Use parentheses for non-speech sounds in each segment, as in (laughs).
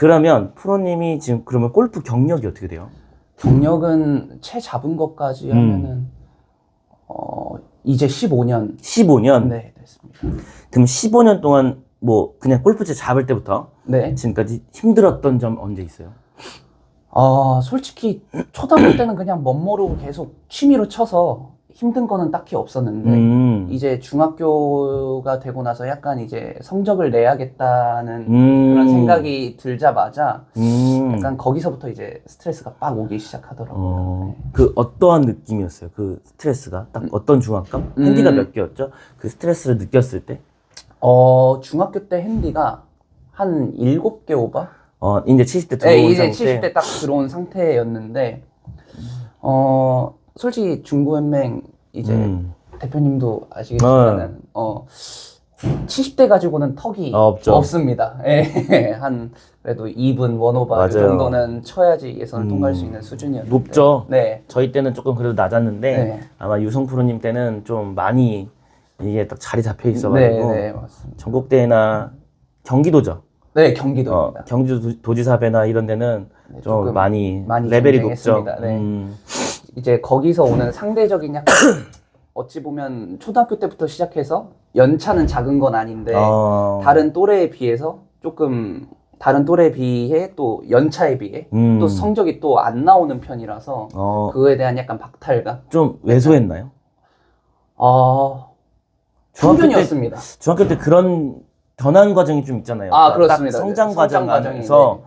그러면 프로님이 지금 그러면 골프 경력이 어떻게 돼요? 경력은 채 잡은 것까지 음. 하면은 어 이제 15년 15년. 네 됐습니다. 그럼 15년 동안 뭐 그냥 골프채 잡을 때부터 네. 지금까지 힘들었던 점 언제 있어요? 아 솔직히 초등학교 때는 그냥 멋모르고 계속 취미로 쳐서 힘든 거는 딱히 없었는데 음. 이제 중학교가 되고 나서 약간 이제 성적을 내야겠다는 음. 그런 생각이 들자마자 음. 약간 거기서부터 이제 스트레스가 빡 오기 시작하더라고요. 어, 네. 그 어떠한 느낌이었어요? 그 스트레스가 딱 어떤 중압감? 음. 핸디가 몇 개였죠? 그 스트레스를 느꼈을 때? 어 중학교 때 핸디가 한 7개 오버? 어, 이제 70대 들어온 네, 이제 상태. 70대 딱 들어온 상태였는데 어 솔직히 중고연맹 이제 음. 대표님도 아시겠지만은 어 70대 가지고는 턱이 어, 없죠. 없습니다. (laughs) 예, 한 그래도 2분 원오버 맞아요. 이 정도는 쳐야지 예선을 음. 통과할 수 있는 수준이었는데 높죠. 네. 저희 때는 조금 그래도 낮았는데 네. 아마 유성 프로님 때는 좀 많이 이게 딱 자리 잡혀 네, 있어가지고 네, 맞습니다. 전국대회나 경기도죠. 네, 어, 경기도입니다. 경기도 도지사배나 이런 데는 네, 좀 조금 많이, 많이 레벨이 높죠. 경쟁했습니다. 네. 음, 이제 거기서 오는 상대적인 약간 (coughs) 어찌 보면 초등학교 때부터 시작해서 연차는 작은 건 아닌데 어, 네. 다른 또래에 비해서 조금 다른 또래에 비해 또 연차에 비해 음, 또 성적이 또 안 나오는 편이라서 어, 그거에 대한 약간 박탈감. 좀 왜소했나요? 아 중학교 때- 충분이었습니다. 중학교 때 그런 변환 과정이 좀 있잖아요. 아, 딱 그렇습니다. 성장 네, 과정 과정이, 안에서 네.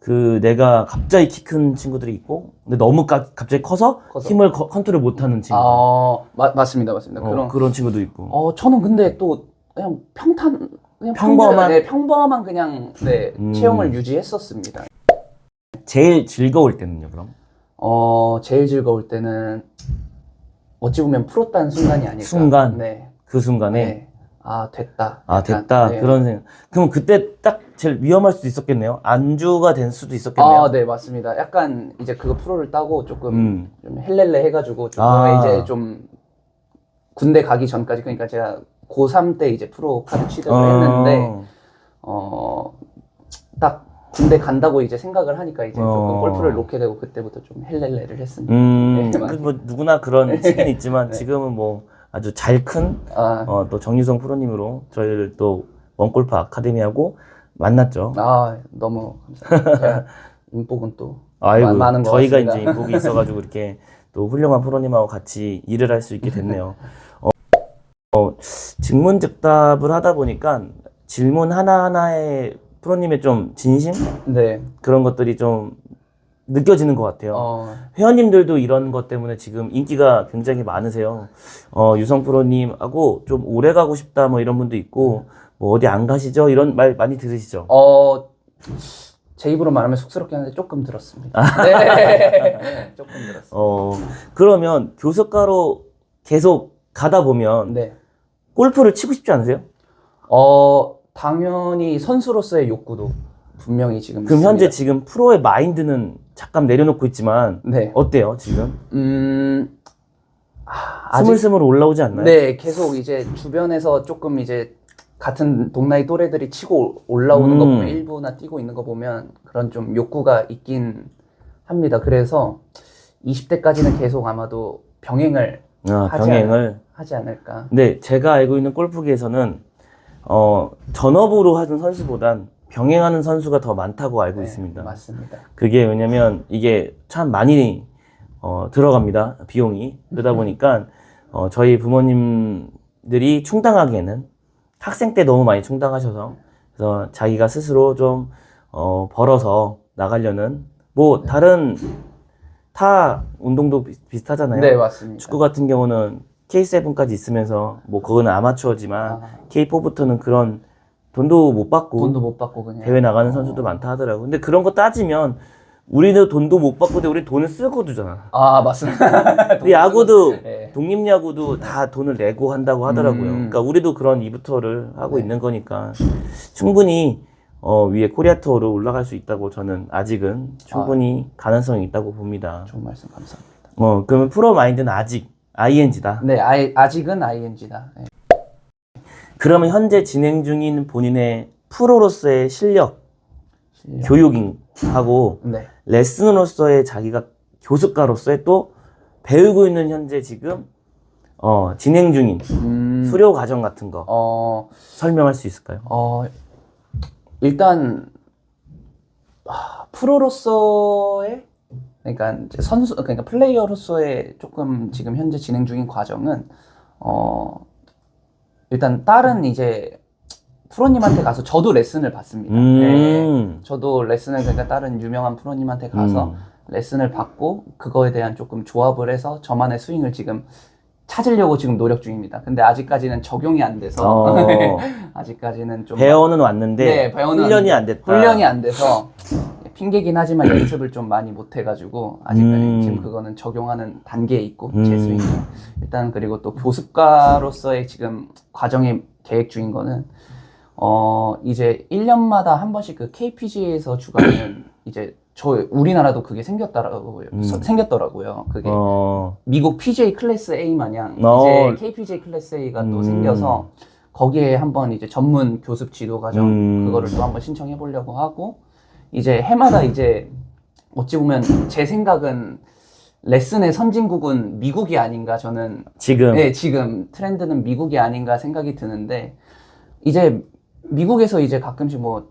그 내가 갑자기 키 큰 친구들이 있고, 근데 너무 가- 갑자기 커서, 커서. 힘을 커- 컨트롤 못하는 친구. 아 마- 맞습니다, 맞습니다. 어, 그런 그런 친구도 있고. 어 저는 근데 또 그냥 평탄 그냥 평범한? 평범한 네, 평범한 그냥 네 음. 체형을 유지했었습니다. 제일 즐거울 때는요, 그럼? 어 제일 즐거울 때는 어찌 보면 프로 딴 순간이 아닐까. 순간? 네. 그 순간에 네. 아 됐다. 아 약간, 됐다 네. 그런 생각. 그럼 그때 딱 제일 위험할 수도 있었겠네요. 안주가 될 수도 있었겠네요. 아, 네, 맞습니다. 약간 이제 그거 프로를 따고 조금 음. 좀 헬렐레 해가지고 조금 아. 이제 좀 군대 가기 전까지 그러니까 제가 고3 때 이제 프로 카드 취득을 어. 했는데 어딱 군대 간다고 이제 생각을 하니까 이제 어. 조금 골프를 놓게 되고 그때부터 좀 헬렐레를 했습니다. 음, 네, 그뭐 누구나 그런 (laughs) 시기는 있지만 네. 지금은 뭐 아주 잘큰 아, 어, 또 정유성 프로님으로 저희를 또 원골프 아카데미하고 만났죠. 아 너무 감사합니다. 제가 (laughs) 인복은 또 아이고 마- 많은 것 저희가 같습니다. 이제 인복이 있어가지고 (laughs) 이렇게 또 훌륭한 프로님하고 같이 일을 할 수 있게 됐네요. 어, 어, 직문즉답을 하다 보니까 질문 하나 하나에 프로님의 좀 진심 네. 그런 것들이 좀 느껴지는 것 같아요. 어, 회원님들도 이런 것 때문에 지금 인기가 굉장히 많으세요. 어, 유성 프로님하고 좀 오래 가고 싶다 뭐 이런 분도 있고 뭐 어디 안 가시죠? 이런 말 많이 들으시죠? 어, 제 입으로 말하면 쑥스럽긴 한데 조금 들었습니다. (laughs) 네. 조금 들었습니다. 어, 그러면 교습가로 계속 가다 보면 네. 골프를 치고 싶지 않으세요? 어, 당연히 선수로서의 욕구도 분명히 지금 그럼 현재 있습니다. 지금 프로의 마인드는 잠깐 내려놓고 있지만 네. 어때요 지금? 음, 아, 아직 스물스물 올라오지 않나요? 네, 계속 이제 주변에서 조금 이제 같은 동나이 또래들이 치고 올라오는 거 음. 보면 일부나 뛰고 있는 거 보면 그런 좀 욕구가 있긴 합니다. 그래서 20대까지는 계속 아마도 병행을 아, 하지 병행을. 하지 않을까. 근데 제가 알고 있는 골프계에서는 어, 전업으로 하는 선수보단 병행하는 선수가 더 많다고 알고 네, 있습니다. 맞습니다. 그게 왜냐면 이게 참 많이 어, 들어갑니다. 비용이. 그러다 보니까 어, 저희 부모님들이 충당하기에는 학생 때 너무 많이 충당하셔서 그래서 자기가 스스로 좀 어, 벌어서 나가려는 뭐 다른 타 운동도 비- 비슷하잖아요. 네, 맞습니다. 축구 같은 경우는 K7까지 있으면서 뭐 그거는 아마추어지만 아, K4부터는 그런 돈도 못 받고 돈도 못 받고 그냥 대회 나가는 어. 선수도 많다 하더라고. 근데 그런 거 따지면 우리는 돈도 못 받고 근데 우리 돈을 쓰고 두잖아. 아, 맞습니다. (laughs) 근데 야구도 네. 독립야구도 다 돈을 내고 한다고 하더라고요. 음. 그러니까 우리도 그런 이부터를 하고 네. 있는 거니까 충분히 어, 위에 코리아 투어로 올라갈 수 있다고 저는 아직은 충분히 가능성이 있다고 봅니다. 좋은 말씀 감사합니다. 어, 그러면 프로 마인드는 아직 ING다. 네, 아이, 아직은 ING다. 네. 그러면 현재 진행 중인 본인의 프로로서의 실력 실력. 교육하고 네. 레슨으로서의 자기가 교습가로서의 또 배우고 있는 현재 지금 어, 진행 중인 음, 수료 과정 같은 거 어, 설명할 수 있을까요? 어, 일단 아, 프로로서의 그러니까 선수 그러니까 플레이어로서의 조금 지금 현재 진행 중인 과정은 어 일단 다른 이제 프로님한테 가서 저도 레슨을 받습니다. 네. 음. 저도 레슨을 그러니까 다른 유명한 프로님한테 가서 음. 레슨을 받고 그거에 대한 조금 조합을 해서 저만의 스윙을 지금 찾으려고 지금 노력 중입니다. 근데 아직까지는 적용이 안 돼서 어, (laughs) 아직까지는 좀 배워는 왔는데 네, 배워는 훈련이 왔는데 안 됐다. 훈련이 안 돼서 핑계긴 하지만 연습을 좀 많이 못 해가지고 아직까지 음. 지금 그거는 적용하는 단계에 있고 음. 제 스윙이 일단 그리고 또 교습가로서의 지금 과정에 계획 중인 거는 어 이제 1년마다 한 번씩 그 KPGA에서 주관하는 (clears throat) 이제 저 우리나라도 그게 생겼더라고요. 음. 서- 생겼더라고요. 그게 어, 미국 PGA 클래스 A 마냥 어. 이제 KPGA 클래스 A가 또 음. 생겨서 거기에 한번 이제 전문 교습 지도 과정 음. 그거를 또 한번 신청해 보려고 하고 이제 해마다 이제 어찌 보면 제 생각은 레슨의 선진국은 미국이 아닌가 저는 지금 네, 지금 트렌드는 미국이 아닌가 생각이 드는데 이제 미국에서 이제 가끔씩 뭐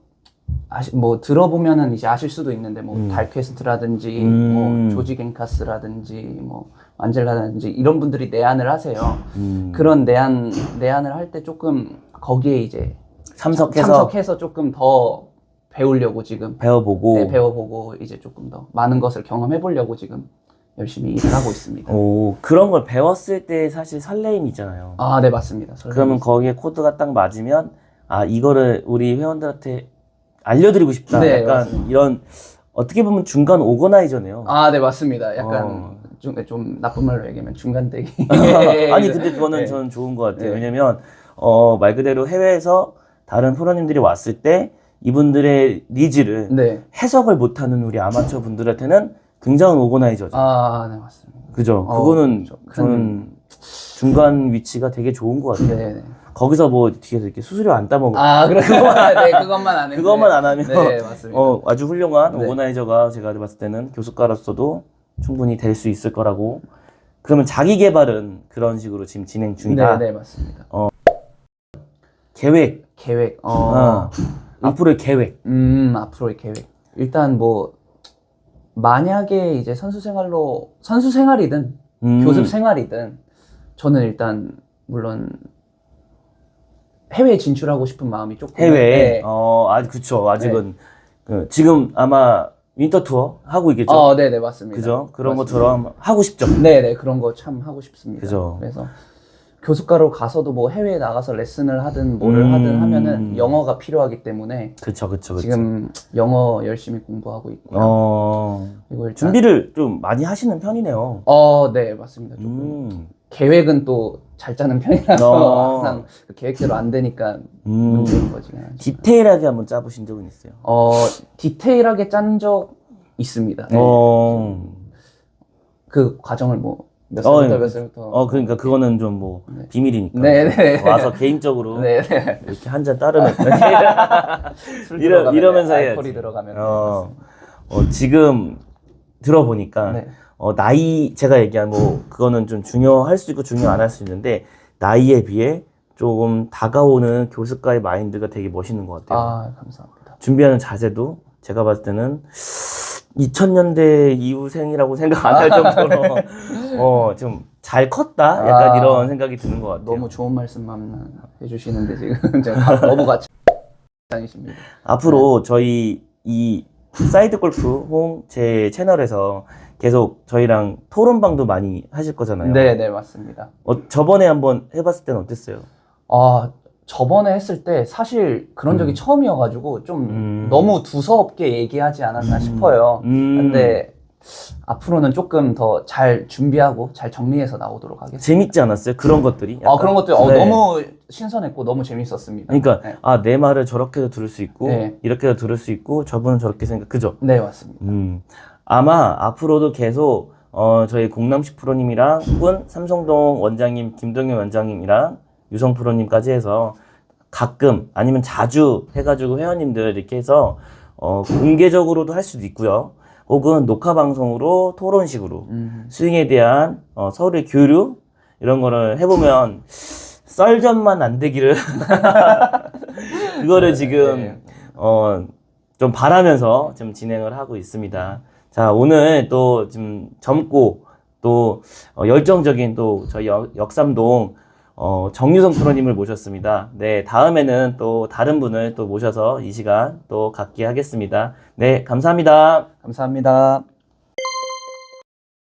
아시, 뭐 들어보면은 이제 아실 수도 있는데 뭐 음. 달퀘스트라든지 음. 뭐 조지 겐카스라든지 뭐 만젤라든지 이런 분들이 내한을 하세요. 음, 그런 내한 내한을 할 때 조금 거기에 이제 참석해서 참석해서 조금 더 배우려고 지금 배워보고 네, 배워보고 이제 조금 더 많은 것을 경험해 보려고 지금 열심히 일을 하고 있습니다. 오, 그런 걸 배웠을 때 사실 설레임이 있잖아요. 아, 네 맞습니다. 설레임 그러면 거기에 코드가 딱 맞으면 아 이거를 우리 회원들한테 알려드리고 싶다. 네, 약간 맞습니다. 이런 어떻게 보면 중간 오거나이저네요. 아, 네, 맞습니다. 약간 어. 좀, 좀 나쁜 말로 얘기하면 중간대기. (laughs) 아니 근데 그거는 네. 저는 좋은 것 같아요. 네. 왜냐면 어, 말 그대로 해외에서 다른 프로님들이 왔을 때 이분들의 니즈를 네. 해석을 못하는 우리 아마추어 분들한테는 굉장한 오거나이저죠. 아, 네, 맞습니다. 그죠? 어, 그거는 그렇죠. 큰- 저는 중간 위치가 되게 좋은 것 같아요. 네, 네. 거기서 뭐 뒤에서 이렇게 수수료 안 따먹고 아, 그럼 그것만, (laughs) 네, 그것만 안 하면. 그것만 안 하면 네, 맞습니다. 어, 아주 훌륭한 네. 오거나이저가 제가 봤을 때는 교수가로서도 충분히 될 수 있을 거라고. 그러면 자기 개발은 그런 식으로 지금 진행 중이다. 네, 네, 맞습니다. 계획, 계획. 어, 어. 앞으로의 계획. 음, 앞으로의 계획. 일단 뭐, 만약에 이제 선수 생활로, 선수 생활이든, 음. 교습 생활이든, 저는 일단, 물론, 해외에 진출하고 싶은 마음이 조금. 해외에. 네. 어, 아직 그쵸. 아직은 그, 지금 아마 윈터 투어 하고 있겠죠. 어, 네, 네, 맞습니다. 그죠? 그런 맞습니다. 것처럼 하고 싶죠. 네, 네, 그런 거 참 하고 싶습니다. 그죠. 그래서 교습가로 가서도 뭐 해외에 나가서 레슨을 하든 뭐를 음. 하든 하면은 영어가 필요하기 때문에 그쵸, 그쵸, 그쵸. 지금 영어 열심히 공부하고 있고요. 어, 그리고 일단 준비를 좀 많이 하시는 편이네요. 어, 네, 맞습니다. 조금 음, 계획은 또 잘 짜는 편이라서 어. 항상 그 계획대로 안 되니까 음. 문제인 거지. 디테일하게 한번 짜보신 적은 있어요? 어, 디테일하게 짠 적 있습니다. 네. 어, 그 과정을 뭐 몇 어, 살부터 예. 몇 살부터 어, 그러니까 그거는 좀 뭐 네. 비밀이니까. 네, 네. 와서 개인적으로 네, 네. 이렇게 한 잔 따르면. (laughs) 술 이러- 들어가면 이러면서 네, 해야지. 알코올이 들어가면 어, 어, 지금 들어보니까 네. 어, 나이 제가 얘기한 뭐 그거는 좀 중요할 수 있고 중요 안 할 수 있는데 나이에 비해 조금 다가오는 교습가의 마인드가 되게 멋있는 것 같아요. 아, 감사합니다. 준비하는 자세도 제가 봤을 때는 2000년대 이후생이라고 생각 안 할 정도로 (laughs) 어, 좀 잘 컸다 약간 아. 이런 생각이 드는 것 같아요. 너무 좋은 말씀만 해주시는데 지금 제가 너무 같이 다니십니다. 앞으로 저희 이 사이드 골프 홈제 채널에서 계속 저희랑 토론방도 많이 하실 거잖아요. 네, 네 맞습니다. 어, 저번에 한번 해봤을 때는 어땠어요? 아 저번에 했을 때 사실 그런 적이 음. 처음이어가지고 좀 음. 너무 두서없게 얘기하지 않았나 음. 싶어요. 음, 근데 앞으로는 조금 더 잘 준비하고 잘 정리해서 나오도록 하겠습니다. 재밌지 않았어요? 그런 것들이? 아 그런 것들 어, 네. 너무 신선했고 너무 재밌었습니다. 그러니까 네, 아내 말을 저렇게도 들을 수 있고 네. 이렇게도 들을 수 있고 저분은 저렇게 생각 그죠? 네 맞습니다. 음 아마 앞으로도 계속 어 저희 공남식 프로님이랑 혹은 삼성동 원장님 김동현 원장님이랑 유성 프로님까지 해서 가끔 아니면 자주 해가지고 회원님들 이렇게 해서 어, 공개적으로도 할 수도 있고요. 혹은 녹화 방송으로 토론식으로 음. 스윙에 대한 어, 서울의 교류 이런 거를 해보면 썰전만 안 되기를 (laughs) 그거를 지금 네. 어, 좀 바라면서 좀 진행을 하고 있습니다. 자, 오늘 또좀 젊고 또 어, 열정적인 또 저희 역, 역삼동 어, 정유성 프로님을 모셨습니다. 네, 다음에는 또 다른 분을 또 모셔서 이 시간 또 갖게 하겠습니다. 네, 감사합니다. 감사합니다.